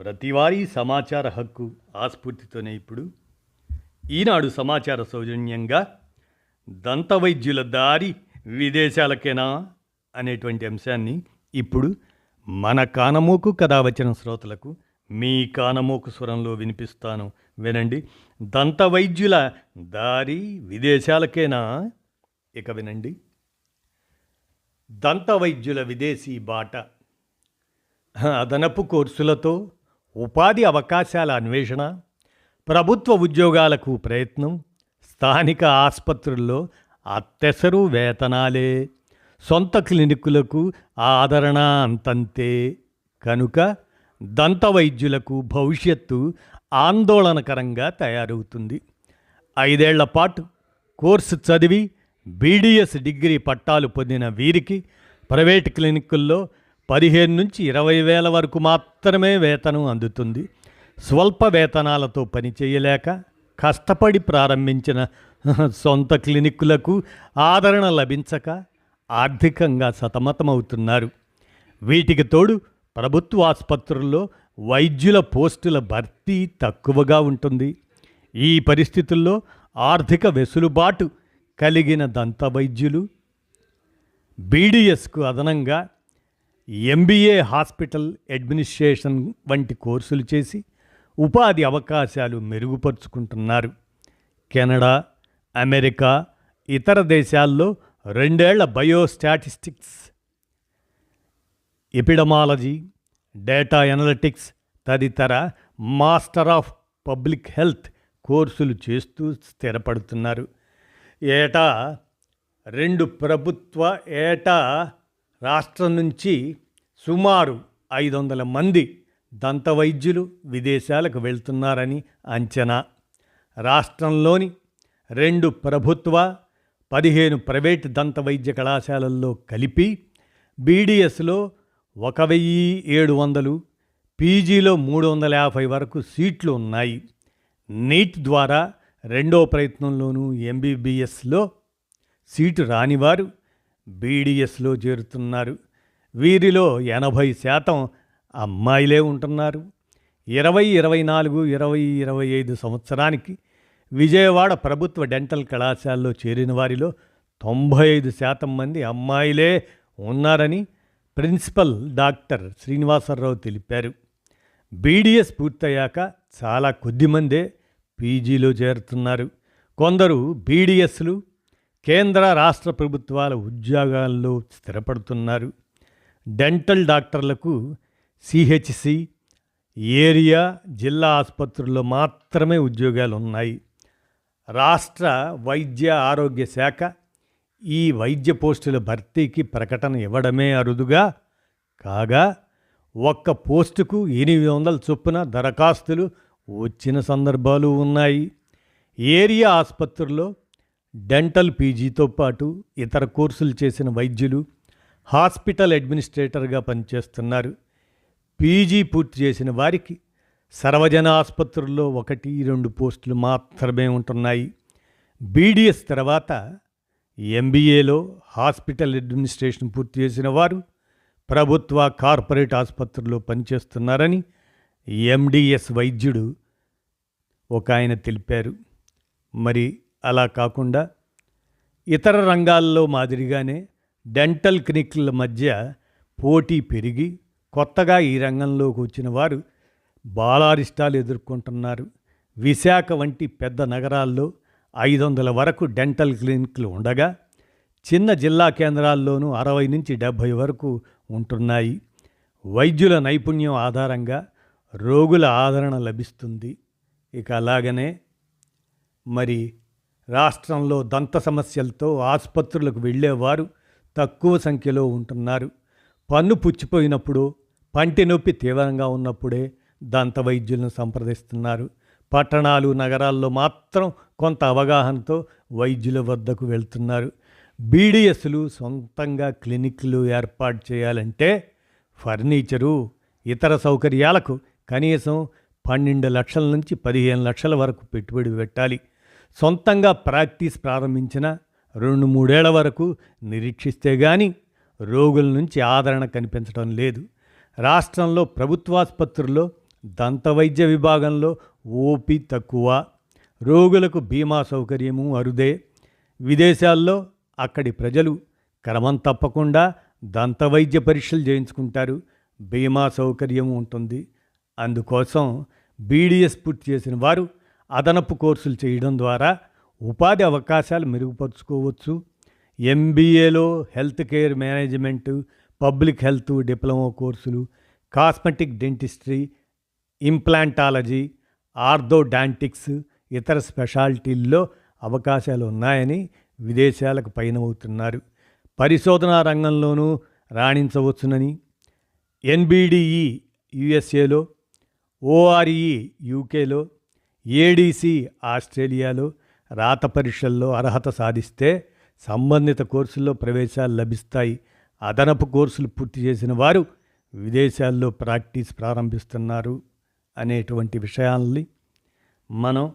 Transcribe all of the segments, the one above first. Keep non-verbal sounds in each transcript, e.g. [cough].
ప్రతివారీ సమాచార హక్కు ఆస్ఫూర్తితోనే ఇప్పుడు ఈనాడు సమాచార సౌజన్యంగా దంతవైద్యుల దారి విదేశాలకేనా అనేటువంటి అంశాన్ని ఇప్పుడు మన కానమోకు కథ వచ్చిన శ్రోతలకు మీ కానమోకు స్వరంలో వినిపిస్తాను. వినండి. దంతవైద్యుల దారి విదేశాలకేనా? ఇక వినండి. దంతవైద్యుల విదేశీ బాట. అదనపు కోర్సులతో ఉపాధి అవకాశాల అన్వేషణ ప్రభుత్వ ఉద్యోగాలకు ప్రయత్నం స్థానిక ఆసుపత్రుల్లో అత్తెసరు వేతనాలే సొంత క్లినిక్కులకు ఆదరణ అంతంతే. కనుక దంత వైద్యులకు భవిష్యత్తు ఆందోళనకరంగా తయారవుతుంది. ఐదేళ్ళ పాటు కోర్సు చదివి బీడీఎస్ డిగ్రీ పట్టాలు పొందిన వీరికి ప్రైవేట్ క్లినిక్కుల్లో పదిహేను నుంచి ఇరవై వేల వరకు మాత్రమే వేతనం అందుతుంది. స్వల్ప వేతనాలతో పని చేయలేక కష్టపడి ప్రారంభించిన [laughs] సొంత క్లినిక్కులకు ఆదరణ లభించక ఆర్థికంగా సతమతమవుతున్నారు. వీటికి తోడు ప్రభుత్వ ఆసుపత్రుల్లో వైద్యుల పోస్టుల భర్తీ తక్కువగా ఉంటుంది. ఈ పరిస్థితుల్లో ఆర్థిక వెసులుబాటు కలిగిన దంత వైద్యులు బీడీఎస్కు అదనంగా ఎంబీఏ హాస్పిటల్ అడ్మినిస్ట్రేషన్ వంటి కోర్సులు చేసి ఉపాధి అవకాశాలు మెరుగుపరుచుకుంటున్నారు. కెనడా అమెరికా ఇతర దేశాల్లో రెండేళ్ళ బయోస్టాటిస్టిక్స్ ఎపిడమాలజీ డేటా ఎనలిటిక్స్ తదితర మాస్టర్ ఆఫ్ పబ్లిక్ హెల్త్ కోర్సులు చేస్తూ స్థిరపడుతున్నారు. ఏటా రెండు ప్రభుత్వ ఏటా రాష్ట్రం నుంచి సుమారు ఐదు వందల మంది దంతవైద్యులు విదేశాలకు వెళ్తున్నారని అంచనా. రాష్ట్రంలోని రెండు ప్రభుత్వ పదిహేను ప్రైవేట్ దంత వైద్య కళాశాలల్లో కలిపి బీడీఎస్లో ఒక వెయ్యి ఏడు వందలు పీజీలో మూడు వందల యాభై వరకు సీట్లు ఉన్నాయి. నీట్ ద్వారా రెండో ప్రయత్నంలోనూ ఎంబీబీఎస్లో సీటు రానివారు బీడీఎస్లో చేరుతున్నారు. వీరిలో ఎనభై శాతం అమ్మాయిలే ఉంటున్నారు. ఇరవై ఇరవై నాలుగు ఇరవై ఇరవై ఐదు సంవత్సరానికి విజయవాడ ప్రభుత్వ డెంటల్ కళాశాలలో చేరిన వారిలో తొంభై ఐదు శాతం మంది అమ్మాయిలే ఉన్నారని ప్రిన్సిపల్ డాక్టర్ శ్రీనివాసరావు తెలిపారు. బీడీఎస్ పూర్తయ్యాక చాలా కొద్దిమందే పీజీలో చేరుతున్నారు. కొందరు బీడీఎస్లు కేంద్ర రాష్ట్ర ప్రభుత్వాల ఉద్యోగాల్లో స్థిరపడుతున్నారు. డెంటల్ డాక్టర్లకు సిహెచ్సి ఏరియా జిల్లా ఆసుపత్రుల్లో మాత్రమే ఉద్యోగాలు ఉన్నాయి రాష్ట్ర వైద్య ఆరోగ్య శాఖ ఈ వైద్య పోస్టుల భర్తీకి ప్రకటన ఇవ్వడమే అరుదుగా కాగా ఒక్క పోస్టుకు ఎనిమిది వందల చొప్పున దరఖాస్తులు వచ్చిన సందర్భాలు ఉన్నాయి. ఏరియా ఆసుపత్రుల్లో డెంటల్ పీజీతో పాటు ఇతర కోర్సులు చేసిన వైద్యులు హాస్పిటల్ అడ్మినిస్ట్రేటర్గా పనిచేస్తున్నారు. పీజీ పూర్తి చేసిన వారికి సర్వజన ఆసుపత్రుల్లో ఒకటి రెండు పోస్టులు మాత్రమే ఉంటున్నాయి. బీడీఎస్ తర్వాత ఎంబీఏలో హాస్పిటల్ అడ్మినిస్ట్రేషన్ పూర్తి చేసిన వారు ప్రభుత్వ కార్పొరేట్ ఆసుపత్రుల్లో పనిచేస్తున్నారని ఎండిఎస్ వైద్యుడు ఒక ఆయన తెలిపారు. మరి అలా కాకుండా ఇతర రంగాల్లో మాదిరిగానే డెంటల్ క్లినిక్ల మధ్య పోటీ పెరిగి కొత్తగా ఈ రంగంలోకి వచ్చిన వారు బాలారిష్టాలు ఎదుర్కొంటున్నారు. విశాఖ వంటి పెద్ద నగరాల్లో ఐదు వందల వరకు డెంటల్ క్లినిక్లు ఉండగా చిన్న జిల్లా కేంద్రాల్లోనూ అరవై నుంచి డెబ్భై వరకు ఉంటున్నాయి. వైద్యుల నైపుణ్యం ఆధారంగా రోగుల ఆదరణ లభిస్తుంది. ఇక అలాగనే మరి రాష్ట్రంలో దంత సమస్యలతో ఆసుపత్రులకు వెళ్ళేవారు తక్కువ సంఖ్యలో ఉంటున్నారు. పన్ను పుచ్చిపోయినప్పుడు పంటి నొప్పి తీవ్రంగా ఉన్నప్పుడే దంత వైద్యులను సంప్రదిస్తున్నారు. పట్టణాలు నగరాల్లో మాత్రం కొంత అవగాహనతో వైద్యుల వద్దకు వెళ్తున్నారు. బీడీఎస్లు సొంతంగా క్లినిక్లు ఏర్పాటు చేయాలంటే ఫర్నిచరు ఇతర సౌకర్యాలకు కనీసం పన్నెండు లక్షల నుంచి పదిహేను లక్షల వరకు పెట్టుబడి పెట్టాలి. సొంతంగా ప్రాక్టీస్ ప్రారంభించిన రెండు మూడేళ్ళ వరకు నిరీక్షిస్తే గాని రోగుల నుంచి ఆదరణ కనిపించడం లేదు. రాష్ట్రంలో ప్రభుత్వాసుపత్రుల్లో దంతవైద్య విభాగంలో ఓపీ తక్కువ. రోగులకు బీమా సౌకర్యము అరుదే. విదేశాల్లో అక్కడి ప్రజలు క్రమం తప్పకుండా దంతవైద్య పరీక్షలు చేయించుకుంటారు. బీమా సౌకర్యం ఉంటుంది. అందుకోసం బీడీఎస్ పూర్తి చేసిన వారు అదనపు కోర్సులు చేయడం ద్వారా ఉపాధి అవకాశాలు మెరుగుపరుచుకోవచ్చు. ఎంబీఏలో health care management public health diploma కోర్సులు కాస్మెటిక్ డెంటిస్ట్రీ ఇంప్లాంటాలజీ ఆర్థోడాంటిక్స్ ఇతర స్పెషాలిటీల్లో అవకాశాలు ఉన్నాయని విదేశాలకు పయనమవుతున్నారు. పరిశోధనా రంగంలోనూ రాణించవచ్చునని ఎన్బిడిఈ యుఎస్ఏలో ఓఆర్ఈ యూకేలో ఏడీసీ ఆస్ట్రేలియాలో రాత పరీక్షల్లో అర్హత సాధిస్తే సంబంధిత కోర్సుల్లో ప్రవేశాలు లభిస్తాయి. అదనపు కోర్సులు పూర్తి చేసిన వారు విదేశాల్లో ప్రాక్టీస్ ప్రారంభిస్తున్నారు అనేటువంటి విషయాల్ని మనం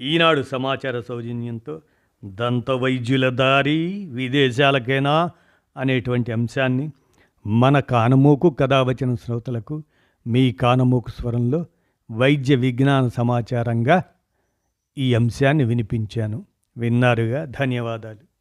ఈనాడు సమాచార సౌజన్యంతో దంత వైద్యుల దారి విదేశాలకైనా అనేటువంటి అంశాన్ని మన కానమోకు కథావచన శ్రోతలకు మీ కానమోకు స్వరంలో వైద్య విజ్ఞాన సమాచారంగా ఈ అంశాన్ని వినిపించాను. విన్నారుగా? ధన్యవాదాలు.